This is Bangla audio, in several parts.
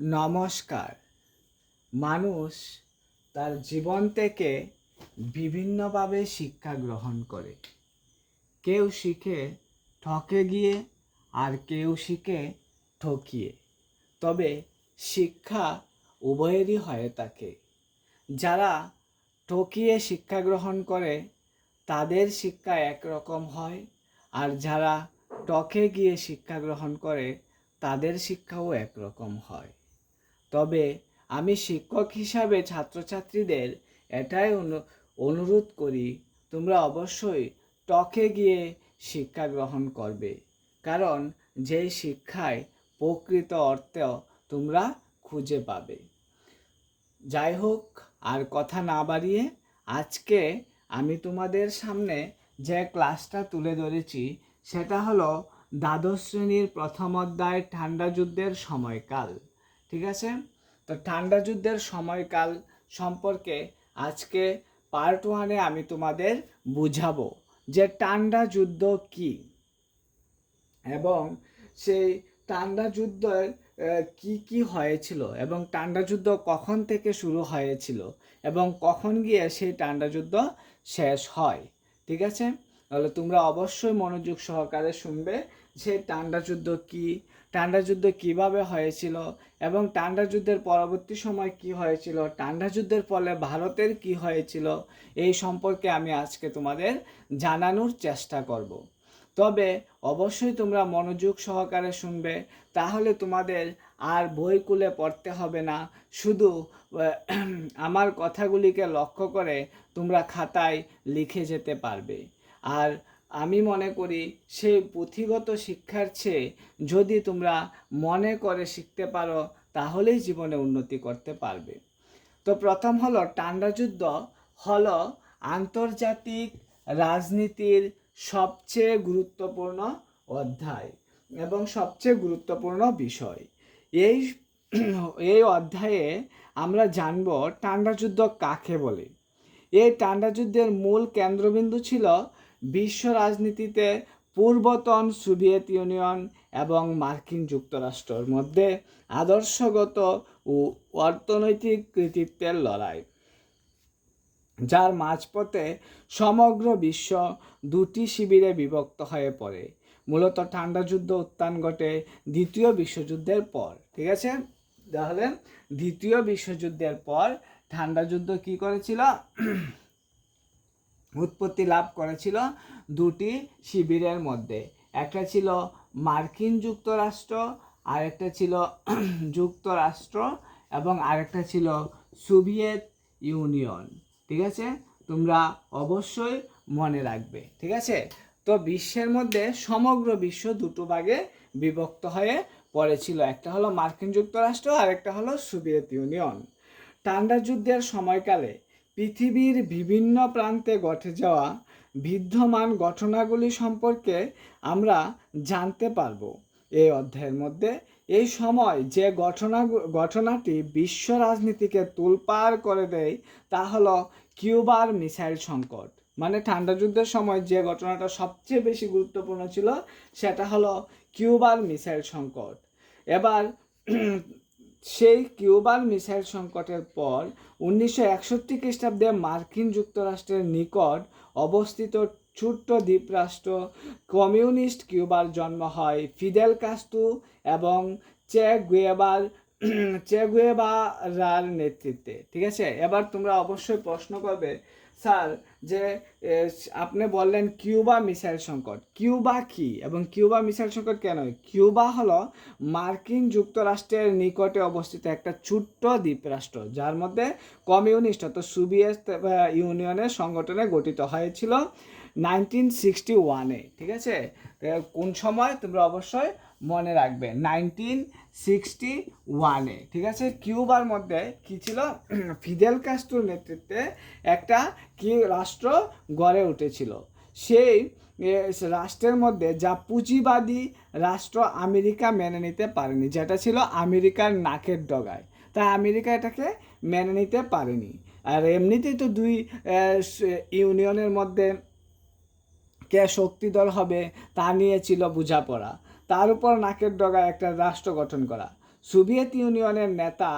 নমস্কার। মানুষ তার জীবন থেকে বিভিন্নভাবে শিক্ষা গ্রহণ করে। কেউ শিখে ঠকে গিয়ে, আর কেউ শিখে ঠকিয়ে। তবে শিক্ষা উভয়েরই হয়ে থাকে। যারা ঠকিয়ে শিক্ষা গ্রহণ করে, তাদের শিক্ষা একরকম হয়, আর যারা টকে গিয়ে শিক্ষা গ্রহণ করে, তাদের শিক্ষাও একরকম হয়। তবে আমি শিক্ষক হিসাবে ছাত্রছাত্রীদের এটাই অনু- অনুরোধ করি, তোমরা অবশ্যই টকে গিয়ে শিক্ষা গ্রহণ করবে। কারণ যেই শিক্ষায় প্রকৃত অর্থ তোমরা খুঁজে পাবে। যাই হোক, আর কথা না বাড়িয়ে আজকে আমি তোমাদের সামনে যে ক্লাসটা তুলে ধরেছি, সেটা হলো দ্বাদশ শ্রেণির প্রথম অধ্যায় ঠান্ডা যুদ্ধের সময়কাল। ঠিক আছে? তো ঠান্ডা যুদ্ধের সময়কাল সম্পর্কে আজকে পার্ট ওয়ানে আমি তোমাদের বুঝাবো যে ঠান্ডা যুদ্ধ কী এবং সেই ঠান্ডা যুদ্ধের কি কি হয়েছিল এবং ঠান্ডা যুদ্ধ কখন থেকে শুরু হয়েছিল এবং কখন গিয়ে সেই ঠান্ডা যুদ্ধ শেষ হয়, ঠিক আছে? তাহলে তোমরা অবশ্যই মনোযোগ সহকারে শুনবে যে ঠান্ডা যুদ্ধ কি ঠান্ডা যুদ্ধ কীভাবে হয়েছিল এবং ঠান্ডা যুদ্ধের পরবর্তী সময় কি হয়েছিল? ঠান্ডা যুদ্ধের ফলে ভারতের কি হয়েছিল? এই সম্পর্কে আমি আজকে তোমাদের জানানোর চেষ্টা করব। তবে অবশ্যই তোমরা মনোযোগ সহকারে শুনবে, তাহলে তোমাদের আর বই কুলে পড়তে হবে না। শুধু আমার কথাগুলিকে লক্ষ্য করে তোমরা খাতায় লিখে যেতে পারবে। আর আমি মনে করি সেই পুঁথিগত শিক্ষার চেয়ে যদি তোমরা মনে করে শিখতে পারো, তাহলেই জীবনে উন্নতি করতে পারবে। তো প্রথম হলো ঠান্ডা যুদ্ধ, হলো আন্তর্জাতিক রাজনীতির সবচেয়ে গুরুত্বপূর্ণ অধ্যায় এবং সবচেয়ে গুরুত্বপূর্ণ বিষয়। এই এই অধ্যায়ে আমরা জানব ঠান্ডা যুদ্ধ কাকে বলে। এই ঠান্ডা যুদ্ধের মূল কেন্দ্রবিন্দু ছিল বিশ্ব রাজনীতিতে পূর্বতন সোভিয়েত ইউনিয়ন এবং মার্কিন যুক্তরাষ্ট্রের মধ্যে আদর্শগত ও অর্থনৈতিক কৃতিত্বের লড়াই, যার মাঝপথে সমগ্র বিশ্ব দুটি শিবিরে বিভক্ত হয়ে পড়ে। মূলত ঠান্ডা যুদ্ধ উত্থান ঘটে দ্বিতীয় বিশ্বযুদ্ধের পর, ঠিক আছে? তাহলে দ্বিতীয় বিশ্বযুদ্ধের পর ঠান্ডা যুদ্ধ কি করেছিল? উৎপত্তি লাভ করেছিল দুটি শিবিরের মধ্যে। একটা ছিল মার্কিন যুক্তরাষ্ট্র, আরেকটা ছিল যুক্তরাষ্ট্র এবং আরেকটা ছিল সোভিয়েত ইউনিয়ন। ঠিক আছে? তোমরা অবশ্যই মনে রাখবে। ঠিক আছে? তো বিশ্বের মধ্যে সমগ্র বিশ্ব দুটো ভাগে বিভক্ত হয়ে পড়েছিল। একটা হলো মার্কিন যুক্তরাষ্ট্র আর একটা হলো সোভিয়েত ইউনিয়ন। ঠান্ডা যুদ্ধের সময়কালে পৃথিবীর বিভিন্ন প্রান্তে ঘটে যাওয়া বিদ্যমান ঘটনাগুলি সম্পর্কে আমরা জানতে পারব। এই অধ্যায়ের মধ্যে এই সময় যে ঘটনা, ঘটনাটি বিশ্ব রাজনীতিকে তুলপার করে দেয় তা হলো কিউবার মিসাইল সংকট। মানে ঠান্ডা যুদ্ধের সময় যে ঘটনাটা সবচেয়ে বেশি গুরুত্বপূর্ণ ছিল সেটা হলো কিউবার মিসাইল সংকট। এবার সেই কিউবার মিসাইল সংকটের পর উনিশশো একষট্টি খ্রিস্টাব্দে মার্কিন যুক্তরাষ্ট্রের নিকট অবস্থিত ছোট্ট দ্বীপরাষ্ট্র কমিউনিস্ট কিউবার জন্ম হয় ফিদেল কাস্তু এবং চে গুয়েবার, চে গুয়েবারার নেতৃত্বে। ঠিক আছে? এবার তোমরা অবশ্যই প্রশ্ন করবে স্যার, যে আপনি বললেন কিউবা মিসাইল সংকট। কিউবা কি? এবং কিউবা মিসাইল সংকট কেন? কিউবা হলো মার্কিন যুক্তরাষ্ট্রের নিকটে অবস্থিত একটা ছোট্ট দ্বীপরাষ্ট্র, যার মধ্যে কমিউনিস্ট অর্থাৎ সোভিয়েত ইউনিয়নের সংগঠনে গঠিত হয়েছিল নাইনটিন সিক্সটি ওয়ানে ঠিক আছে? কোন সময়? তোমরা অবশ্যই মনে রাখবে। নাইনটিন সিক্সটি ওয়ানে ঠিক আছে? কিউবার মধ্যে কি ছিল? ফিদেল কাস্ট্রোর নেতৃত্বে একটা কি রাষ্ট্র গড়ে উঠেছিল। সেই রাষ্ট্রের মধ্যে যা পুঁজিবাদী রাষ্ট্র আমেরিকা মেনে নিতে পারেনি, যেটা ছিল আমেরিকার নাকের ডগায়। তাই আমেরিকা এটাকে মেনে নিতে পারেনি। আর এমনিতেই তো দুই ইউনিয়নের মধ্যে কে শক্তিদল হবে তা নিয়ে ছিল বোঝাপড়া। তার উপর নাকের ডগায় একটা রাষ্ট্র গঠন করা। সোভিয়েত ইউনিয়নের নেতা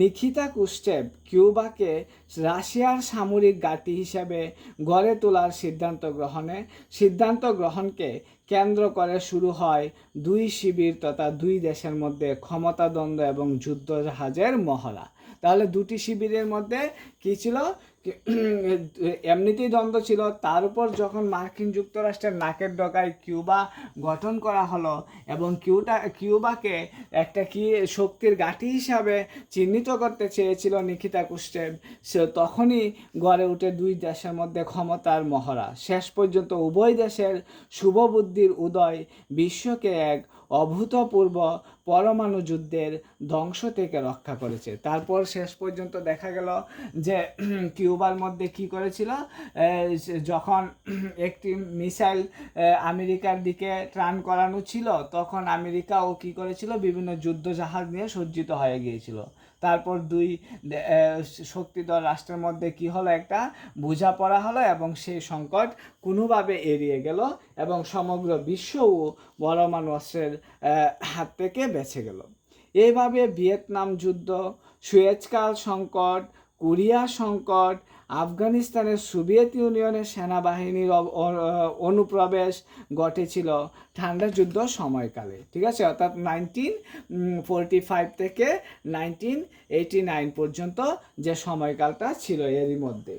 নিখিতা কুস্টেভ কিউবাকে রাশিয়ার সামরিক ঘাঁটি হিসেবে গড়ে তোলার সিদ্ধান্ত গ্রহণে সিদ্ধান্ত গ্রহণকে কেন্দ্র করে শুরু হয় দুই শিবির তথা দুই দেশের মধ্যে ক্ষমতাদ্বন্দ্ব এবং যুদ্ধ জাহাজের মহড়া। তাহলে দুটি শিবিরের মধ্যে কি ছিল? এমনিতেই দ্বন্দ্ব ছিল। তার উপর যখন মার্কিন যুক্তরাষ্ট্রের নাকের ডকায় কিউবা গঠন করা হলো এবং কিউটা, কিউবাকে একটা কি শক্তির গাঁটি হিসাবে চিহ্নিত করতে চেয়েছিল নিকিতা কুস্টেভ সে তখনই গড়ে উঠে দুই দেশের মধ্যে ক্ষমতার মহড়া। শেষ পর্যন্ত উভয় দেশের শুভবুদ্ধির উদয় বিশ্বকে এক অভূতপূর্ব পরমাণু যুদ্ধের ধ্বংস থেকে রক্ষা করেছে। তারপর শেষ পর্যন্ত দেখা গেল যে কিউবার মধ্যে কি করেছিল? যখন একটি মিসাইল আমেরিকার দিকে ট্রান করানো ছিল, তখন আমেরিকাও কি করেছিল? বিভিন্ন যুদ্ধ জাহাজ নিয়ে সজ্জিত হয়ে গিয়েছিল। তারপর দুই শক্তিধর রাষ্ট্রের মধ্যে কি হলো? একটা বোঝাপড়া হলো এবং সেই সংকট কোনোভাবে এড়িয়ে গেল এবং সমগ্র বিশ্বও পরমাণু অস্ত্রের হাত থেকে বেঁচে গেল। এইভাবে ভিয়েতনাম যুদ্ধ, সুয়েজকাল সংকট কোরিয়া সংকট আফগানিস্তানের সোভিয়েত ইউনিয়নের সেনাবাহিনীর অনুপ্রবেশ ঘটেছিল ঠান্ডা যুদ্ধ সময়কালে, ঠিক আছে? অর্থাৎ নাইনটিন ফোরটি ফাইভ থেকে নাইনটিন এইটি নাইন পর্যন্ত যে সময়কালটা ছিল এরই মধ্যে।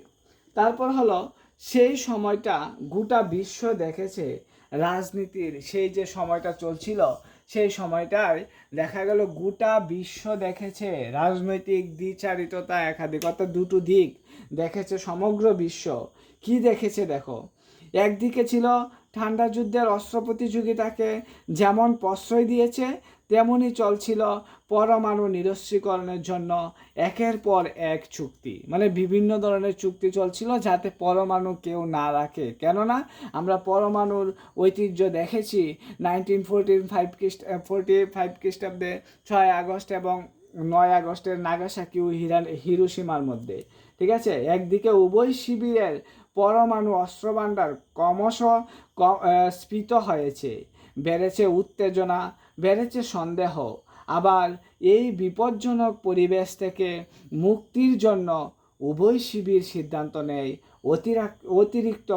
তারপর হলো, সেই সময়টা গোটা বিশ্ব দেখেছে রাজনীতির, সেই যে সময়টা চলছিল সেই সময়টায় দেখা গেল গোটা বিশ্ব দেখেছে রাজনৈতিক দ্বিচারিততা একাধিকতা দুটো দিক দেখেছে সমগ্র বিশ্ব। কি দেখেছে দেখো? একদিকে ছিল ঠান্ডা যুদ্ধের অস্ত্র প্রতিযোগিতাকে যেমন প্রশ্রয় দিয়েছে তেমনই চলছিল পরমাণু নিরস্ত্রীকরণের জন্য একের পর এক চুক্তি। মানে বিভিন্ন ধরনের চুক্তি চলছিল যাতে পরমাণু কেউ না রাখে। কেননা আমরা পরমাণুর ঐতিহ্য দেখেছি নাইনটিন ফোরটিন ফাইভ খ্রিস্ট ফোরটি ফাইভ খ্রিস্টাব্দে ছয় আগস্ট এবং নয় আগস্টের নাগাসাকি ও হিরান হিরোসীমার মধ্যে। ঠিক আছে? একদিকে উভয় শিবিরের পরমাণু অস্ত্রভাণ্ডার ক্রমশ স্ফীত হয়েছে। বেড়েছে উত্তেজনা বেড়েছে সন্দেহ। আবার এই বিপজ্জনক পরিবেশ থেকে মুক্তির জন্য উভয় শিবির সিদ্ধান্ত নেয়। অতিরাক, অতিরিক্ত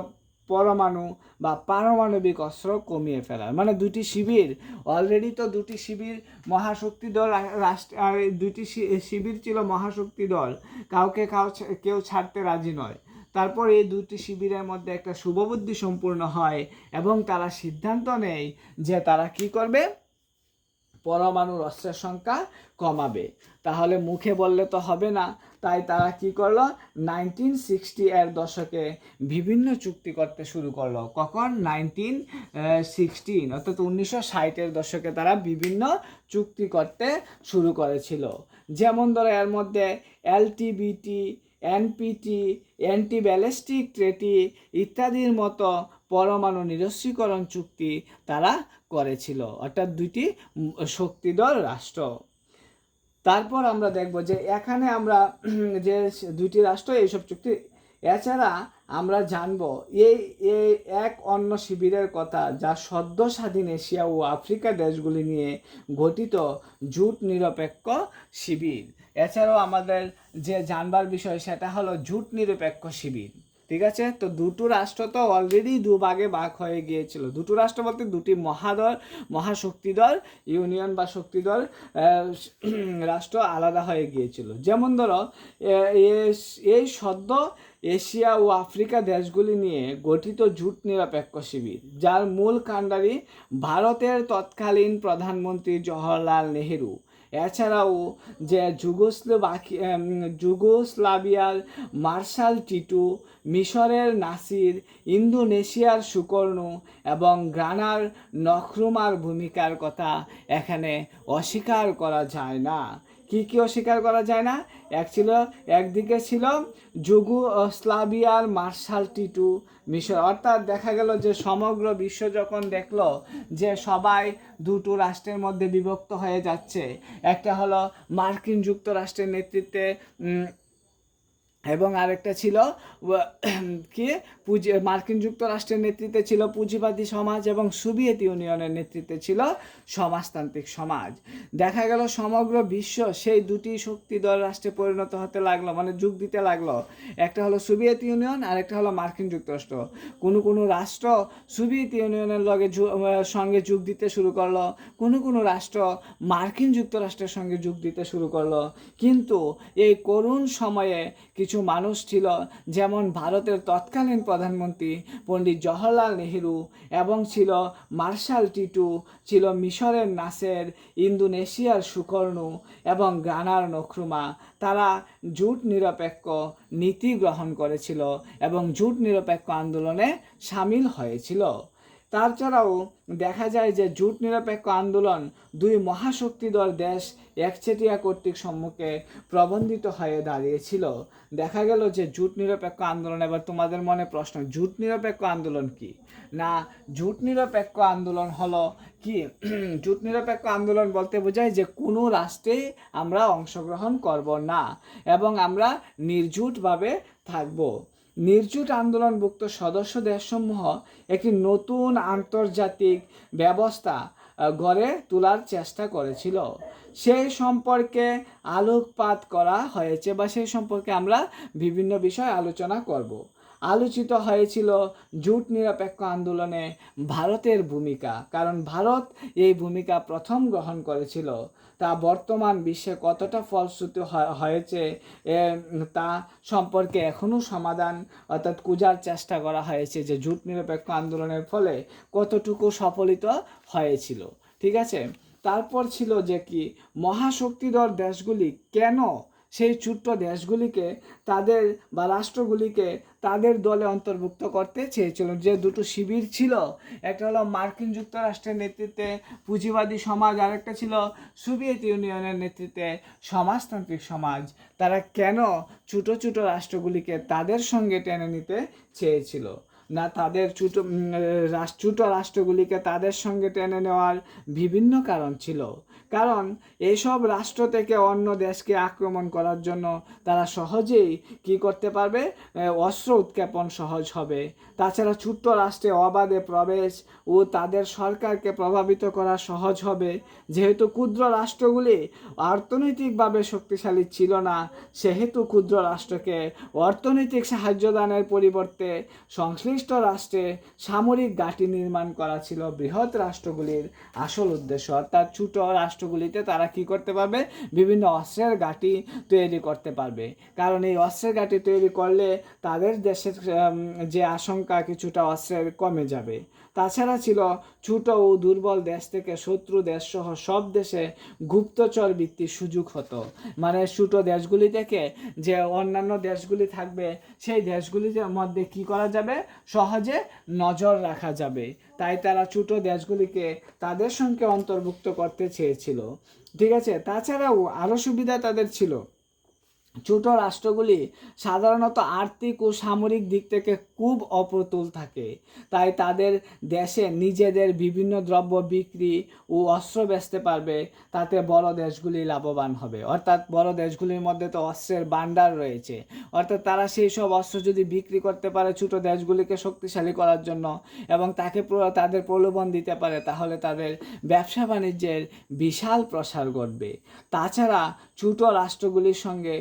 পরমাণু বা পারমাণবিক অস্ত্র কমিয়ে ফেলার। মানে দুটি শিবির অলরেডি তো দুটি শিবির মহাশক্তি দল রাষ্ট্র দুটি শিবির ছিল মহাশক্তি দল। কাউকে কাউ কেউ ছাড়তে রাজি নয়। তারপর এই দুটি শিবিরের মধ্যে একটা শুভবুদ্ধি সম্পূর্ণ হয় এবং তারা সিদ্ধান্ত নেয় যে তারা কি করবে? পরমাণুর অস্ত্রের সংখ্যা কমাবে। তাহলে মুখে বললে তো হবে না। তাই তারা কি করল? নাইনটিন সিক্সটি এর দশকে বিভিন্ন চুক্তি করতে শুরু করল। কখন? নাইনটিন সিক্সটিন, অর্থাৎ উনিশশো ষাটের দশকে তারা বিভিন্ন চুক্তি করতে শুরু করেছিল। যেমন ধরো, এর মধ্যে LTBT NPT anti ballistic treaty ইত্যাদির মতো পরমাণু নিরস্ত্রীকরণ চুক্তি তারা করেছিল। অর্থাৎ দুইটি শক্তিধর রাষ্ট্র। তারপর আমরা দেখব যে এখানে আমরা যে দুইটি রাষ্ট্র, এইসব চুক্তি। এছাড়া আমরা জানব এই এই এক অন্য শিবিরের কথা যা সদ্য স্বাধীন এশিয়া ও আফ্রিকা দেশগুলি নিয়ে গঠিত জুট নিরপেক্ষ শিবির। এছাড়াও আমাদের যে জানবার বিষয় সেটা হলো জুট নিরপেক্ষ শিবির। ঠিক আছে? তো দুটো রাষ্ট্র তো অলরেডি দুভাগে ভাগ হয়ে গিয়েছিল। দুটো রাষ্ট্র বলতে দুটি মহাদল, মহাশক্তিদল, ইউনিয়ন বা শক্তিদল রাষ্ট্র আলাদা হয়ে গিয়েছিল। যেমন ধরো এই সদ্য এশিয়া ও আফ্রিকা দেশগুলি নিয়ে গঠিত জুট নিরপেক্ষ শিবির, যার মূল কাণ্ডারি ভারতের তৎকালীন প্রধানমন্ত্রী জওহরলাল নেহেরু। এছাড়াও যে যুগোস্লোভাকি যুগোস্লাভিয়ার মার্শাল টিটু, মিশরের নাসির, ইন্দোনেশিয়ার সুকর্ণ এবং গ্রানার নখরুমার ভূমিকার কথা এখানে অস্বীকার করা যায় না। কি কি অস্বীকার করা যায় না? এক ছিল একদিকে ছিল যুগু স্লাভিয়ার মার্শাল টিটু মিশর। অর্থাৎ দেখা গেল যে সমগ্র বিশ্ব যখন দেখল যে সবাই দুটো রাষ্ট্রের মধ্যে বিভক্ত হয়ে যাচ্ছে, একটা হলো মার্কিন যুক্তরাষ্ট্রের নেতৃত্বে এবং আরেকটা ছিল কি? পুঁজি, মার্কিন যুক্তরাষ্ট্রের নেতৃত্বে ছিল পুঁজিবাদী সমাজ এবং সোভিয়েত ইউনিয়নের নেতৃত্বে ছিল সমাজতান্ত্রিক সমাজ। দেখা গেল সমগ্র বিশ্ব সেই দুটি শক্তিধর রাষ্ট্রে পরিণত হতে লাগল মানে যুগ দিতে লাগল। একটা হলো সোভিয়েত ইউনিয়ন আর একটা হলো মার্কিন যুক্তরাষ্ট্র। কোনো কোনো রাষ্ট্র সোভিয়েত ইউনিয়নের লগে সঙ্গে যোগ দিতে শুরু করল, কোনো কোনো রাষ্ট্র মার্কিন যুক্তরাষ্ট্রের সঙ্গে যোগ দিতে শুরু করল। কিন্তু এই করুণ সময়ে কিছু মানুষ ছিল, যেমন ভারতের তৎকালীন প্রধানমন্ত্রী পণ্ডিত জওহরলাল নেহেরু এবং ছিল মার্শাল টিটু, ছিল মিশরের নাসের, ইন্দোনেশিয়ার সুকর্ণ এবং গানার নখরুমা। তারা জুট নিরপেক্ষ নীতি গ্রহণ করেছিল এবং জুট নিরপেক্ষ আন্দোলনে সামিল হয়েছিল। তাছাড়াও দেখা যায় যে জুট নিরপেক্ষ আন্দোলন দুই মহাশক্তিধর দেশ একচেটিয়া কর্তৃক সম্মুখে প্রবন্ধিত হয়ে দাঁড়িয়েছিল। দেখা গেল যে জুট নিরপেক্ষ আন্দোলন, এবার তোমাদের মনে প্রশ্ন, জুট নিরপেক্ষ আন্দোলন কি? না, জুট নিরপেক্ষ আন্দোলন হলো কি? জুট নিরপেক্ষ আন্দোলন বলতে বোঝায় যে কোনো রাষ্ট্রে আমরা অংশগ্রহণ করব না, এবং আমরা নির্জুটভাবে থাকব। নির্জুট আন্দোলনভুক্ত সদস্য দেশসমূহ একটি নতুন আন্তর্জাতিক ব্যবস্থা গড়ে তোলার চেষ্টা করেছিল। সেই সম্পর্কে আলোকপাত করা হয়েছে বা সেই সম্পর্কে আমরা বিভিন্ন বিষয় আলোচনা করব। আলোচিত হয়েছিল জুট নিরপেক্ষ আন্দোলনে ভারতের ভূমিকা, কারণ ভারত এই ভূমিকা প্রথম গ্রহণ করেছিল। তা বর্তমান বিশ্বে কতটা ফলশ্রুতি হয়- হয়েছে তা সম্পর্কে এখনও সমাধান অর্থাৎ কুজার চেষ্টা করা হয়েছে যে জুট নিরপেক্ষ আন্দোলনের ফলে কতটুকু সফলিত হয়েছিল। ঠিক আছে? তারপর ছিল যে কি, মহাশক্তিধর দেশগুলি কেন সেই ছোট্ট দেশগুলিকে তাদের বা রাষ্ট্রগুলিকে তাদের দলে অন্তর্ভুক্ত করতে চেয়েছিল। যে দুটো শিবির ছিল, একটা হলো মার্কিন যুক্তরাষ্ট্রের নেতৃত্বে পুঁজিবাদী সমাজ, আরেকটা ছিল সোভিয়েত ইউনিয়নের নেতৃত্বে সমাজতান্ত্রিক সমাজ। তারা কেন ছোটো ছোটো রাষ্ট্রগুলিকে তাদের সঙ্গে টেনে নিতে চেয়েছিল? না, তাদের ছোটো ছোটো রাষ্ট্রগুলিকে তাদের সঙ্গে টেনে নেওয়ার বিভিন্ন কারণ ছিল। কারণ এইসব রাষ্ট্র থেকে অন্য দেশকে আক্রমণ করার জন্য তারা সহজেই কি করতে পারবে? অস্ত্র উৎক্ষেপণ সহজ হবে। তাছাড়া ছোট্ট রাষ্ট্রে অবাধে প্রবেশ ও তাদের সরকারকে প্রভাবিত করা সহজ হবে। যেহেতু ক্ষুদ্র রাষ্ট্রগুলি অর্থনৈতিকভাবে শক্তিশালী ছিল না, সেহেতু ক্ষুদ্র রাষ্ট্রকে অর্থনৈতিক সাহায্য দানের পরিবর্তে সংশ্লিষ্ট রাষ্ট্রে সামরিক ঘাঁটি নির্মাণ করা ছিল বৃহৎ রাষ্ট্রগুলির আসল উদ্দেশ্য। অর্থাৎ ছোট রাষ্ট্রগুলিতে তারা কি করতে পারবে? বিভিন্ন অস্ত্রের ঘাঁটি তৈরি করতে পারবে। কারণ এই অস্ত্রের ঘাঁটি তৈরি করলে তাদের দেশের যে আশঙ্কা কিছুটা অস্ত্রের কমে যাবে। তাছাড়া ছিল ছোট ও দুর্বল দেশ থেকে শত্রু দেশ সহ সব দেশে গুপ্তচর বৃত্তির সুযোগ হতো। মানে ছোট দেশগুলি থেকে যে অন্যান্য দেশগুলি থাকবে, সেই দেশগুলির মধ্যে কি করা যাবে? সহজে নজর রাখা যাবে। তাই তারা ছোট দেশগুলিকে তাদের সঙ্গে অন্তর্ভুক্ত করতে চেয়েছিল। ঠিক আছে, তাছাড়াও আরও সুবিধা তাদের ছিল। ছোট রাষ্ট্রগুলি সাধারণত আর্থিক ও সামরিক দিক থেকে খুব অপ্রতুল থাকে। তাই তাদের দেশে নিজেদের বিভিন্ন দ্রব্য বিক্রি ও অস্ত্র বেচতে পারবে, তাতে বড় দেশগুলি লাভবান হবে। অর্থাৎ বড় দেশগুলির মধ্যে তো অস্ত্রের ভাণ্ডার রয়েছে। অর্থাৎ তারা সেই সব অস্ত্র যদি বিক্রি করতে পারে ছোট দেশগুলিকে শক্তিশালী করার জন্য এবং তাকে তাদের প্রলোভন দিতে পারে, তাহলে তাদের ব্যবসা বাণিজ্যের বিশাল প্রসার ঘটবে। তাছাড়া ছোট রাষ্ট্রগুলির সঙ্গে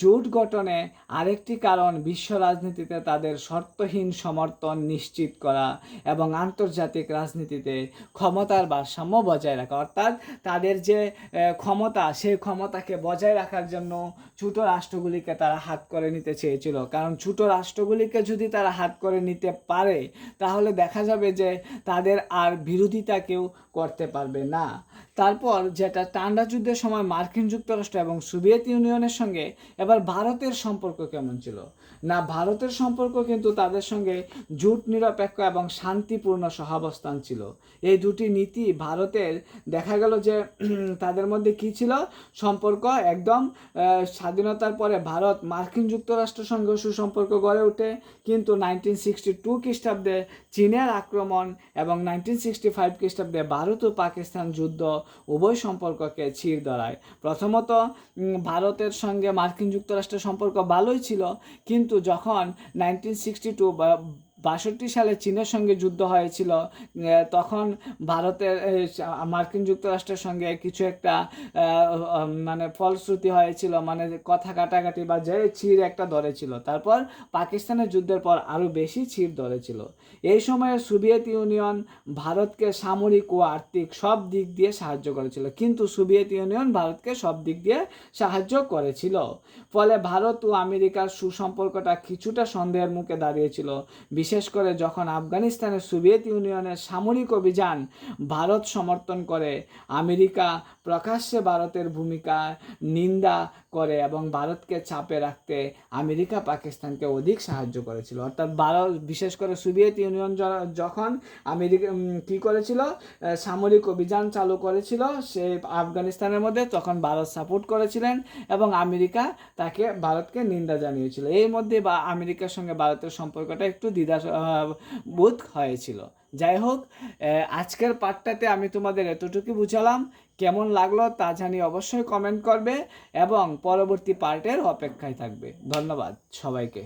জোট গঠনে আরেকটি কারণ বিশ্ব রাজনীতিতে তাদের শর্তহীন সমর্থন নিশ্চিত করা এবং আন্তর্জাতিক রাজনীতিতে ক্ষমতার ভারসাম্য বজায় রাখা, অর্থাৎ তাদের যে ক্ষমতা, সেই ক্ষমতাকে বজায় রাখার জন্য ছোট রাষ্ট্রগুলিকে তারা হাত করে নিতে চেয়েছিল। কারণ ছোট রাষ্ট্রগুলিকে যদি তারা হাত করে নিতে পারে, তাহলে দেখা যাবে যে তাদের আর বিরোধিতা কেউ করতে পারবে না। তারপর যেটা ঠান্ডা যুদ্ধের সময় মার্কিন যুক্তরাষ্ট্র এবং সোভিয়েত ইউনিয়নের সঙ্গে, এবার ভারতের সম্পর্ক কেমন ছিল? না ভারতের সম্পর্ক কিন্তু তাদের সঙ্গে জোট নিরপেক্ষ এবং শান্তিপূর্ণ সহাবস্থান ছিল। এই দুটি নীতি ভারতের, দেখা গেল যে তাদের মধ্যে কি ছিল? সম্পর্ক একদম স্বাধীনতার পরে ভারত মার্কিন যুক্তরাষ্ট্রের সঙ্গে সুসম্পর্ক গড়ে ওঠে। কিন্তু নাইনটিন সিক্সটি টু খ্রিস্টাব্দে চীনের আক্রমণ এবং নাইনটিন সিক্সটি ফাইভ খ্রিস্টাব্দে ভারত ও পাকিস্তান যুদ্ধ উভয় সম্পর্ককে ছিঁড় ধরায়। প্রথমত ভারতের সঙ্গে মার্কিন যুক্তরাষ্ট্রের সম্পর্ক ভালোই ছিল, কিন্তু যখন নাইনটিন সিক্সটি টু বাষট্টি সালে চীনের সঙ্গে যুদ্ধ হয়েছিল তখন ভারতের মার্কিন যুক্তরাষ্ট্রের সঙ্গে কিছু একটা মানে ফলশ্রুতি হয়েছিল মানে কথা কাটাকাটি বা যে ছিঁড় একটা ধরেছিল তারপর পাকিস্তানের যুদ্ধের পর আরও বেশি ছিঁড় ধরেছিল এই সময়ে সোভিয়েত ইউনিয়ন ভারতকে সামরিক ও আর্থিক সব দিক দিয়ে সাহায্য করেছিল, কিন্তু সোভিয়েত ইউনিয়ন ভারতকে সব দিক দিয়ে সাহায্য করেছিল। ফলে ভারত ও আমেরিকার সুসম্পর্কটা কিছুটা সন্দেহের মুখে দাঁড়িয়েছিল। বিশেষ করে যখন আফগানিস্তানের সোভিয়েত ইউনিয়নের সামরিক অভিযান ভারত সমর্থন করে আমেরিকা প্রকাশ্যে ভারতের ভূমিকা নিন্দা করে এবং ভারতকে চাপে রাখতে আমেরিকা পাকিস্তানকে অধিক সাহায্য করেছিল। অর্থাৎ ভারত, বিশেষ করে সোভিয়েত ইউনিয়ন যখন আমেরিকা কি করেছিল? সামরিক অভিযান চালু করেছিল, সে আফগানিস্তানের মধ্যে, তখন ভারত সাপোর্ট করেছিলেন এবং আমেরিকা তাকে, ভারতকে নিন্দা জানিয়েছিল। এই মধ্যে বা, আমেরিকার সঙ্গে ভারতের সম্পর্কটা একটু দ্বিধা বোধ হয়েছিল। যাই হোক আজকের পাঠটাতে আমি তোমাদের এতটুকু বুঝালাম। কেমন লাগল তা জানি অবশ্যই কমেন্ট করবে এবং পরবর্তী পার্টের অপেক্ষায় থাকবে। ধন্যবাদ সবাইকে।